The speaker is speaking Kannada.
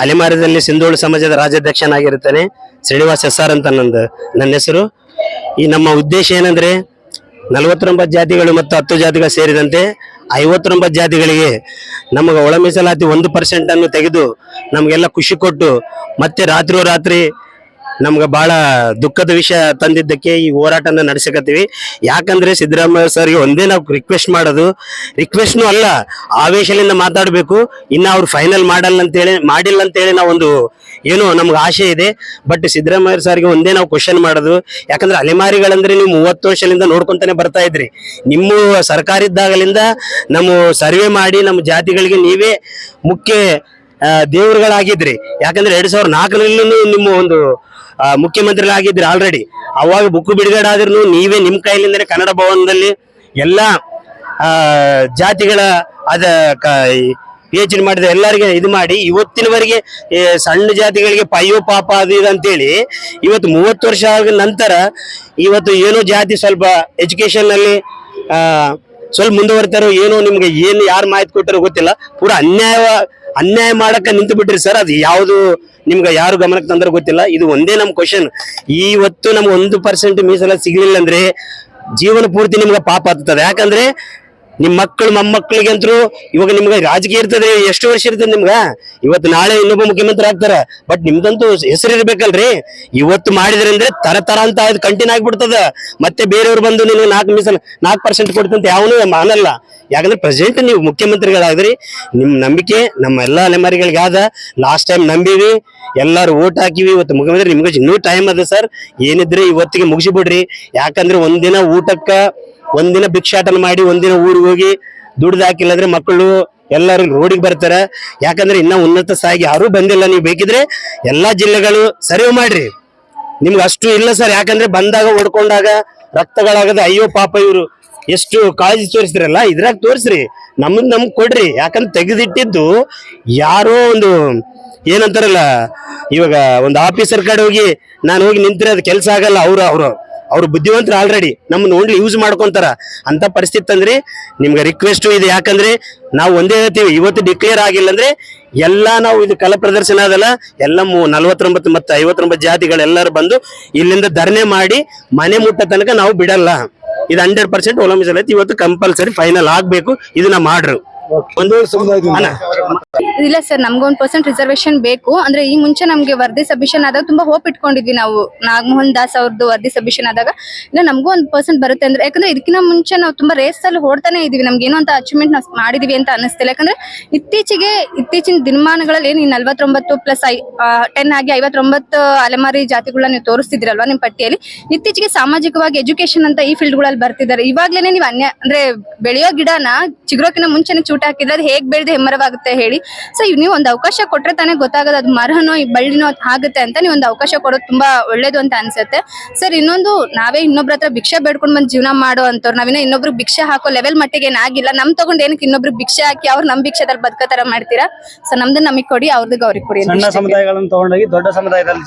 ಅಲೆಮಾರದಲ್ಲಿ ಸಿಂಧೋಳು ಸಮಾಜದ ರಾಜ್ಯಾಧ್ಯಕ್ಷನಾಗಿರುತ್ತೇನೆ ಶ್ರೀನಿವಾಸ್ ಎಸ್ ಆರ್ ಅಂತ ನಂದು, ನನ್ನ ಹೆಸರು. ಈ ನಮ್ಮ ಉದ್ದೇಶ ಏನಂದ್ರೆ ನಲವತ್ತೊಂಬತ್ತು ಜಾತಿಗಳು ಮತ್ತು ಹತ್ತು ಜಾತಿಗಳು ಸೇರಿದಂತೆ ಐವತ್ತೊಂಬತ್ತು ಜಾತಿಗಳಿಗೆ ನಮಗೆ ಒಳ ಮೀಸಲಾತಿ ಒಂದು ಪರ್ಸೆಂಟನ್ನು ತೆಗೆದು ನಮಗೆಲ್ಲ ಖುಷಿ ಕೊಟ್ಟು ಮತ್ತೆ ರಾತ್ರಿ ನಮ್ಗೆ ಬಹಳ ದುಃಖದ ವಿಷಯ ತಂದಿದ್ದಕ್ಕೆ ಈ ಹೋರಾಟನ ನಡೆಸಕತ್ತೀವಿ. ಯಾಕಂದ್ರೆ ಸಿದ್ದರಾಮಯ್ಯ ಸರ್ಗೆ ಒಂದೇ ನಾವು ರಿಕ್ವೆಸ್ಟ್ ಮಾಡೋದು ರಿಕ್ವೆಸ್ಟ್ನು ಅಲ್ಲ, ಆವೇಶದಿಂದ ಮಾತಾಡಬೇಕು. ಇನ್ನ ಅವ್ರು ಫೈನಲ್ ಮಾಡಲ್ಲ ಅಂತೇಳಿ ಮಾಡಿಲ್ಲ ಅಂತೇಳಿ ನಾವು ಒಂದು ಏನೋ ನಮ್ಗೆ ಆಸೆ ಇದೆ. ಬಟ್ ಸಿದ್ದರಾಮಯ್ಯ ಸರ್ಗೆ ಒಂದೇ ನಾವು ಕ್ವಶನ್ ಮಾಡೋದು. ಯಾಕಂದ್ರೆ ಅಲೆಮಾರಿಗಳಂದ್ರೆ ನೀವು ಮೂವತ್ತು ವರ್ಷದಿಂದ ನೋಡ್ಕೊಂತಾನೆ ಬರ್ತಾ ಇದ್ರಿ. ನಿಮ್ಮ ಸರ್ಕಾರ ಇದ್ದಾಗಲಿಂದ ನಮ್ಮ ಸರ್ವೆ ಮಾಡಿ ನಮ್ಮ ಜಾತಿಗಳಿಗೆ ನೀವೇ ಮುಖ್ಯ ದೇವರುಗಳಾಗಿದ್ರಿ. ಯಾಕಂದ್ರೆ ಎರಡ್ ಸಾವಿರದ ನಾಲ್ಕರಲ್ಲೂ ನಿಮ್ಮ ಒಂದು ಮುಖ್ಯಮಂತ್ರಿಗಳಾಗಿದ್ರಿ ಆಲ್ರೆಡಿ ಅವಾಗ ಬುಕ್ಕು ಬಿಡುಗಡೆ ಆದ್ರೂ ನೀವೇ ನಿಮ್ಮ ಕೈಲಿಂದಲೇ ಕನ್ನಡ ಭವನದಲ್ಲಿ ಎಲ್ಲ ಜಾತಿಗಳ, ಅದ ಪಿ ಎಚ್ ಮಾಡಿದ ಎಲ್ಲರಿಗೆ ಇದು ಮಾಡಿ ಇವತ್ತಿನವರೆಗೆ ಸಣ್ಣ ಜಾತಿಗಳಿಗೆ ಪಯ್ಯೋ ಪಾಪ ಅದು ಇದು ಅಂತೇಳಿ ಇವತ್ತು ಮೂವತ್ತು ವರ್ಷ ಆದ ನಂತರ ಇವತ್ತು ಏನೋ ಜಾತಿ ಸ್ವಲ್ಪ ಎಜುಕೇಶನ್ನಲ್ಲಿ ಸ್ವಲ್ಪ ಮುಂದುವರಿತಾರೋ ಏನೋ ನಿಮ್ಗೆ ಏನು ಯಾರು ಮಾಹಿತಿ ಕೊಟ್ಟಾರೋ ಗೊತ್ತಿಲ್ಲ. ಪೂರಾ ಅನ್ಯಾಯ ಅನ್ಯಾಯ ಮಾಡಕ್ಕೆ ನಿಂತು ಬಿಟ್ರಿ ಸರ್, ಅದು ಯಾವುದು ನಿಮ್ಗೆ ಯಾರು ಗಮನಕ್ಕೆ ತಂದ್ರೆ ಗೊತ್ತಿಲ್ಲ. ಇದು ಒಂದೇ ನಮ್ಮ ಕ್ವಶನ್ ಇವತ್ತು ನಮ್ಗೆ ಒಂದು ಪರ್ಸೆಂಟ್ ಮೀಸಲ ಸಿಗ್ಲಿಲ್ಲ ಅಂದ್ರೆ ಜೀವನ ಪೂರ್ತಿ ನಿಮ್ಗೆ ಪಾಪ ಆಗ್ತದೆ. ಯಾಕಂದ್ರೆ ನಿಮ್ ಮಕ್ಕಳು ಮೊಮ್ಮಕ್ಕಳಿಗೆ ಅಂತೂ ಇವಾಗ ನಿಮ್ಗೆ ರಾಜಕೀಯ ಇರ್ತದೆ, ಎಷ್ಟು ವರ್ಷ ಇರ್ತದೆ ನಿಮ್ಗ? ಇವತ್ತು ನಾಳೆ ಇನ್ನೊಬ್ಬ ಮುಖ್ಯಮಂತ್ರಿ ಆಗ್ತಾರ. ಬಟ್ ನಿಮ್ದಂತೂ ಹೆಸರು ಇರ್ಬೇಕಲ್ರಿ. ಇವತ್ತು ಮಾಡಿದ್ರೆ ಅಂದ್ರೆ ತರ ತರ ಅಂತ ಅದು ಕಂಟಿನ್ಯೂ ಆಗ್ಬಿಡ್ತದ. ಮತ್ತೆ ಬೇರೆಯವ್ರು ಬಂದು ನಿಮ್ಗೆ ನಾಲ್ಕು ಮೀಸಲ್ ನಾಲ್ಕು ಪರ್ಸೆಂಟ್ ಕೊಡ್ತಂತ ಯಾವನು ಮಾನಲ್ಲ. ಯಾಕಂದ್ರೆ ಪ್ರೆಸೆಂಟ್ ನೀವು ಮುಖ್ಯಮಂತ್ರಿಗಳಾದ್ರಿ ನಿಮ್ ನಂಬಿಕೆ ನಮ್ಮ ಎಲ್ಲಾ ಆದ. ಲಾಸ್ಟ್ ಟೈಮ್ ನಂಬಿವಿ. ಎಲ್ಲಾರು ಓಟ್ ಹಾಕಿವಿ. ಇವತ್ತು ಮುಖ್ಯಮಂತ್ರಿ ನಿಮ್ಗೆ ಇನ್ನೂ ಟೈಮ್ ಅದ ಸರ್ ಏನಿದ್ರೆ ಇವತ್ತಿಗೆ ಮುಗಿಸಿಬಿಡ್ರಿ. ಯಾಕಂದ್ರೆ ಒಂದಿನ ಊಟಕ್ಕ ಒಂದಿನ ಭಿಕ್ಷಾಟನ ಮಾಡಿ, ಒಂದಿನ ಊರಿಗೆ ಹೋಗಿ ದುಡ್ದು ಹಾಕಿಲ್ಲ ಅಂದ್ರೆ ಮಕ್ಕಳು ಎಲ್ಲರೂ ರೋಡಿಗೆ ಬರ್ತಾರೆ. ಯಾಕಂದ್ರೆ ಇನ್ನ ಉನ್ನತ ಸ್ಥಾಯಿಗೆ ಯಾರೂ ಬಂದಿಲ್ಲ. ನೀವು ಬೇಕಿದ್ರೆ ಎಲ್ಲಾ ಜಿಲ್ಲೆಗಳು ಸರ್ವೆ ಮಾಡ್ರಿ. ನಿಮ್ಗೆ ಅಷ್ಟು ಇಲ್ಲ ಸರ್. ಯಾಕಂದ್ರೆ ಬಂದಾಗ ಓಡ್ಕೊಂಡಾಗ ರಕ್ತಗಳಾಗದ, ಅಯ್ಯೋ ಪಾಪ ಇವರು. ಎಷ್ಟು ಕಾಳಜಿ ತೋರಿಸ್ತಿರಲ್ಲ? ಇದ್ರಾಗ ತೋರಿಸ್ರಿ. ನಮ್ಮದ್ ನಮ್ಗೆ ಕೊಡ್ರಿ. ಯಾಕಂದ್ರೆ ತೆಗೆದಿಟ್ಟಿದ್ದು ಯಾರೋ ಒಂದು, ಏನಂತಾರಲ್ಲ, ಇವಾಗ ಒಂದು ಆಫೀಸರ್ ಕಡೆ ಹೋಗಿ, ನಾನು ಹೋಗಿ ನಿಂತಿರೋದು ಕೆಲಸ ಆಗಲ್ಲ. ಅವ್ರು, ಅವರು. ಅವ್ರು ಬುದ್ಧಿವಂತರು ಆಲ್ರೆಡಿ ನಮ್ಮನ್ನ ಓನ್ಲಿ ಯೂಸ್ ಮಾಡ್ಕೊಂತಾರ. ಅಂತ ಪರಿಸ್ಥಿತಿ ಅಂದ್ರೆ ನಿಮ್ಗೆ ರಿಕ್ವೆಸ್ಟ್ ಇದೆ ಯಾಕಂದ್ರೆ ನಾವು ಒಂದೇ ಹೇಳ್ತೀವಿ ಇವತ್ತು ಡಿಕ್ಲೇರ್ ಆಗಿಲ್ಲ ಅಂದ್ರೆ ಎಲ್ಲಾ ನಾವು ಇದು ಕಲಾ ಪ್ರದರ್ಶನ ಅದಲ್ಲ ಎಲ್ಲ ನಲ್ವತ್ತೊಂಬತ್ತು ಮತ್ತು ಐವತ್ತೊಂಬತ್ತು ಜಾತಿಗಳೆಲ್ಲರೂ ಬಂದು ಇಲ್ಲಿಂದ ಧರಣೆ ಮಾಡಿ ಮನೆ ಮುಟ್ಟ ತನಕ ನಾವು ಬಿಡಲ್ಲ. ಇದು ಹಂಡ್ರೆಡ್ ಪರ್ಸೆಂಟ್ ಒಲಂಬಿಸಲೈತಿ ಇವತ್ತು ಕಂಪಲ್ಸರಿ ಫೈನಲ್ ಆಗ್ಬೇಕು. ಇದನ್ನ ಮಾಡ್ರು. ಒಂದು ಇಲ್ಲ ಸರ್ ನಮ್ಗೊಂದ್ ಪರ್ಸೆಂಟ್ ರಿಸರ್ವೇಶನ್ ಬೇಕು. ಅಂದ್ರೆ ಈ ಮುಂಚೆ ನಮ್ಗೆ ವರದಿ ಸಬ್ಮಿಷನ್ ಆದಾಗ ತುಂಬಾ ಹೋಪ್ ಇಟ್ಕೊಂಡಿದ್ವಿ ನಾವು. ನಾಗಮೋಹನ್ ದಾಸ್ ಅವ್ರದ್ದು ವರದಿ ಸಬ್ಮಿಷನ್ ಆದಾಗ. ಇಲ್ಲ, ನಮಗೂ ಒಂದ್ ಪರ್ಸೆಂಟ್ ಬರುತ್ತೆ ಅಂದ್ರೆ, ಯಾಕಂದ್ರೆ ಇದಕ್ಕಿಂತ ಮುಂಚೆ ನಾವು ತುಂಬಾ ರೇಸ್ ಅಲ್ಲಿ ಓಡ್ತಾನೆ ಇದೀವಿ ನಮ್ಗೆ ಏನೋ ಅಂತ ಅಚೀವ್ಮೆಂಟ್ ನಾವು ಮಾಡಿದೀವಿ ಅಂತ ಅನಿಸ್ತಿಲ್ಲ ಯಾಕಂದ್ರೆ ಇತ್ತೀಚೆಗೆ, ಇತ್ತೀಚಿನ ದಿನಮಾನಗಳಲ್ಲಿ ಈ ನಲ್ವತ್ತೊಂಬತ್ತು ಪ್ಲಸ್ ಐ ಟೆನ್ ಆಗಿ ಐವತ್ತೊಂಬತ್ತು ಅಲೆಮಾರಿ ಜಾತಿಗಳನ್ನ ನೀವು ತೋರಿಸ್ತಿದ್ರಲ್ವಾ ನಿಮ್ಮ ಪಟ್ಟಿಯಲ್ಲಿ? ಇತ್ತೀಚೆಗೆ ಸಾಮಾಜಿಕವಾಗಿ ಎಜುಕೇಶನ್ ಅಂತ ಈ ಫೀಲ್ಡ್ಗಳಲ್ಲಿ ಬರ್ತಿದ್ದಾರೆ. ಇವಾಗ್ಲೇನೆ ನೀವು ಅನ್ಯ, ಅಂದ್ರೆ ಬೆಳೆಯೋ ಗಿಡನ ಚಿಗ್ರೋಕಿನ ಮುಂಚೆನೆ ಚೂಟ ಹಾಕಿದ್ರೆ ಅದು ಹೇಗ್ ಬೆಳೆದು ಹೆಮ್ಮರವಾಗುತ್ತೆ ಹೇಳಿ. ಸೊ ನೀವು ಒಂದು ಅವಕಾಶ ಕೊಟ್ರೆ ತಾನೇ ಗೊತ್ತಾಗೋದು ಅದು ಮರನೋ ಈ ಬಳ್ಳಿನೋ ಆಗುತ್ತೆ ಅಂತ ನೀವು ಒಂದು ಅವಕಾಶ ಕೊಡೋದು ತುಂಬಾ ಒಳ್ಳೇದು ಅಂತ ಅನ್ಸುತ್ತೆ. ಸರ್ ಇನ್ನೊಂದು ನಾವೇ ಇನ್ನೊಬ್ರ ಹತ್ರ ಭಿಕ್ಷೆ ಬೇಡ್ಕೊಂಡ್ ಬಂದ್ ಜೀವನ ಮಾಡೋ ಅಂತವ್ರು ನಾವಿನ್ನ ಇನ್ನೊಬ್ರು ಭಿಕ್ಷೆ ಹಾಕೋ ಲೆವೆಲ್ ಮಟ್ಟಿಗೆ ಏನಾಗಿಲ್ಲ ನಮ್ ತಗೊಂಡ್ ಏನಕ್ಕೆ ಇನ್ನೊಬ್ರು ಭಿಕ್ಷೆ ಹಾಕಿ ಅವ್ರು ನಮ್ ಭಿಕ್ಷೆದಲ್ಲಿ ಬದುಕೋ ತರ ಮಾಡ್ತೀರಾ? ಸೊ ನಮ್ದು ನಮಗ್ ಕೊಡಿ ಅವ್ರದ್ದು ಅವ್ರಿಗೆ ಕೊಡಿ ಸಣ್ಣ. ಸಮುದಾಯಗಳನ್ನು ತಗೊಂಡೋಗಿ ದೊಡ್ಡ ಸಮುದಾಯದಲ್ಲಿ